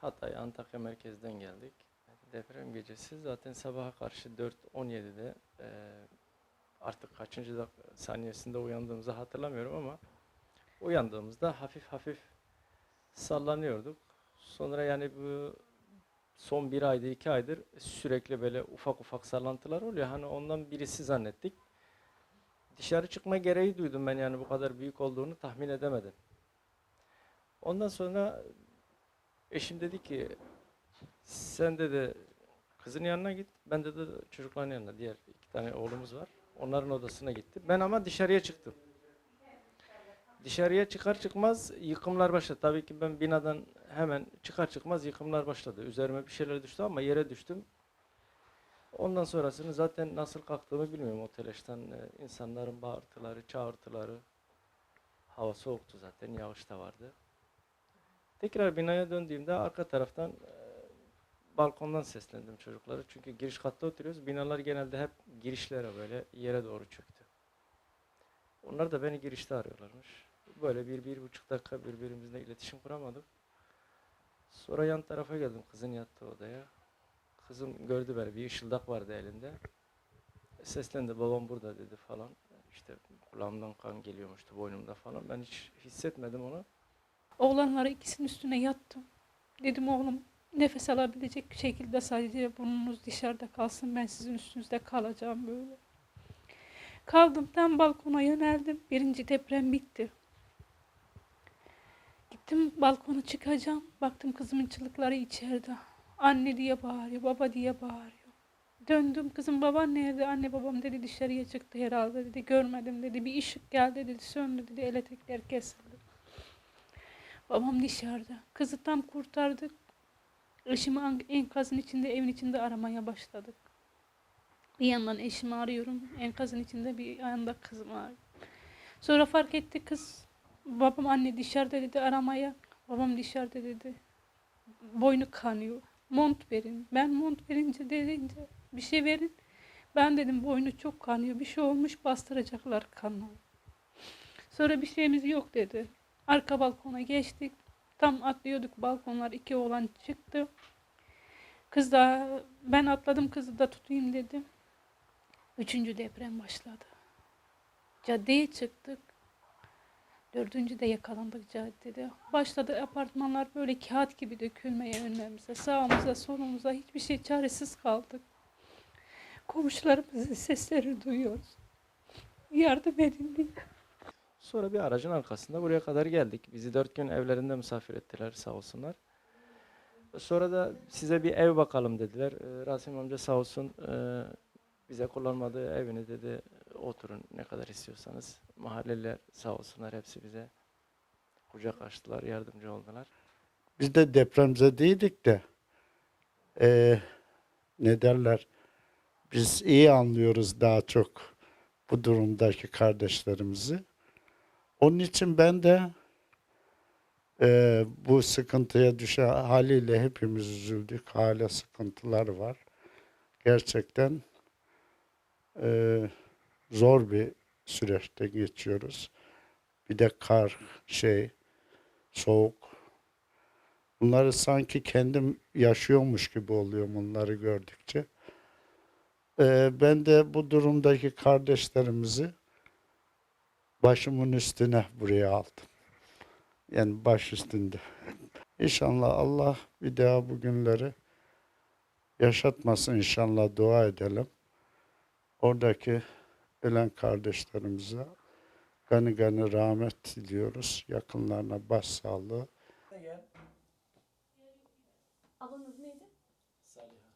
Hatay, Antakya merkezden geldik. Deprem gecesi zaten sabaha karşı 4.17'de e, artık kaçıncı saniyesinde uyandığımızı hatırlamıyorum ama uyandığımızda hafif hafif sallanıyorduk. Sonra yani bu son bir aydır, iki aydır sürekli böyle ufak ufak sallantılar oluyor. Hani ondan birisi zannettik. Dışarı çıkma gereği duydum ben yani bu kadar büyük olduğunu tahmin edemedim. Ondan sonra eşim dedi ki sen dedi kızın yanına git. Ben de, de çocukların yanına. Diğer iki tane oğlumuz var. Onların odasına gitti. Ben ama dışarıya çıktım. Dışarıya çıkar çıkmaz yıkımlar başladı. Tabii ki ben binadan hemen çıkar çıkmaz yıkımlar başladı. Üzerime bir şeyler düştü ama yere düştüm. Ondan sonrasını zaten nasıl kalktığımı bilmiyorum o telaştan. Ee, insanların bağırtıları, çağırtıları. Hava soğuktu zaten, yağış da vardı. Tekrar binaya döndüğümde arka taraftan e, balkondan seslendim çocuklara. Çünkü giriş katta oturuyoruz. Binalar genelde hep girişlere böyle yere doğru çöktü. Onlar da beni girişte arıyorlarmış. Böyle bir, bir buçuk dakika birbirimizle iletişim kuramadık. Sonra yan tarafa geldim kızın yattığı odaya. Kızım gördü beni, bir ışıldak vardı elinde. Seslendi, babam burada dedi falan. İşte kulağımdan kan geliyormuştu boynumda falan. Ben hiç hissetmedim onu. Oğlanlara ikisinin üstüne yattım. Dedim oğlum nefes alabilecek şekilde sadece burnunuz dışarıda kalsın. Ben sizin üstünüzde kalacağım böyle. Kaldım tam balkona yöneldim. Birinci deprem bitti. Gittim balkona çıkacağım. Baktım kızımın çığlıkları içeride. Anne diye bağırıyor, baba diye bağırıyor. Döndüm kızım baban nerede? Anne babam dedi dışarıya çıktı herhalde dedi. Görmedim dedi. Bir ışık geldi dedi. Söndü dedi. Elektrikler kesildi. Babam dışarıda. Kızı tam kurtardık. Eşimi enkazın içinde, evin içinde aramaya başladık. Bir yandan eşimi arıyorum. Enkazın içinde bir yanda kızımı arıyorum. Sonra fark etti kız. Babam anne dışarıda dedi aramaya. Babam dışarıda dedi. Boynu kanıyor. Mont verin. Ben mont verince dedince bir şey verin. Ben dedim boynu çok kanıyor. Bir şey olmuş bastıracaklar kanı. Sonra bir şeyimiz yok dedi. Arka balkona geçtik. Tam atlıyorduk balkonlar iki oğlan çıktı. Kız da ben atladım kızı da tutayım dedim. Üçüncü deprem başladı. Caddeye çıktık. Dördüncü de yakalandık caddede. Başladı apartmanlar böyle kağıt gibi dökülmeye önlerimize. Sağımıza solumuza hiçbir şey çaresiz kaldık. Komşularımızın sesleri duyuyoruz. Yardım edin diye. Sonra bir aracın arkasında buraya kadar geldik. Bizi dört gün evlerinde misafir ettiler sağ olsunlar. Sonra da size bir ev bakalım dediler. Ee, Rasim amca sağ olsun e, bize kullanmadığı evini dedi oturun ne kadar istiyorsanız. Mahalleliler sağ olsunlar hepsi bize kucak açtılar, yardımcı oldular. Biz de depremzedeydik de eee ne derler biz iyi anlıyoruz daha çok bu durumdaki kardeşlerimizi. Onun için ben de eee, bu sıkıntıya düşen haliyle hepimiz üzüldük. Hala sıkıntılar var. Gerçekten eee, zor bir süreçte geçiyoruz. Bir de kar, şey, soğuk. Bunları sanki kendim yaşıyormuş gibi oluyor bunları gördükçe. Ee, ben de bu durumdaki kardeşlerimizi başımın üstüne buraya aldım. Yani baş üstünde. İnşallah Allah bir daha bu günleri yaşatmasın inşallah dua edelim. Oradaki ölen kardeşlerimize gani gani rahmet diliyoruz. Yakınlarına başsağlığı. Ablanız neydi? Saliha.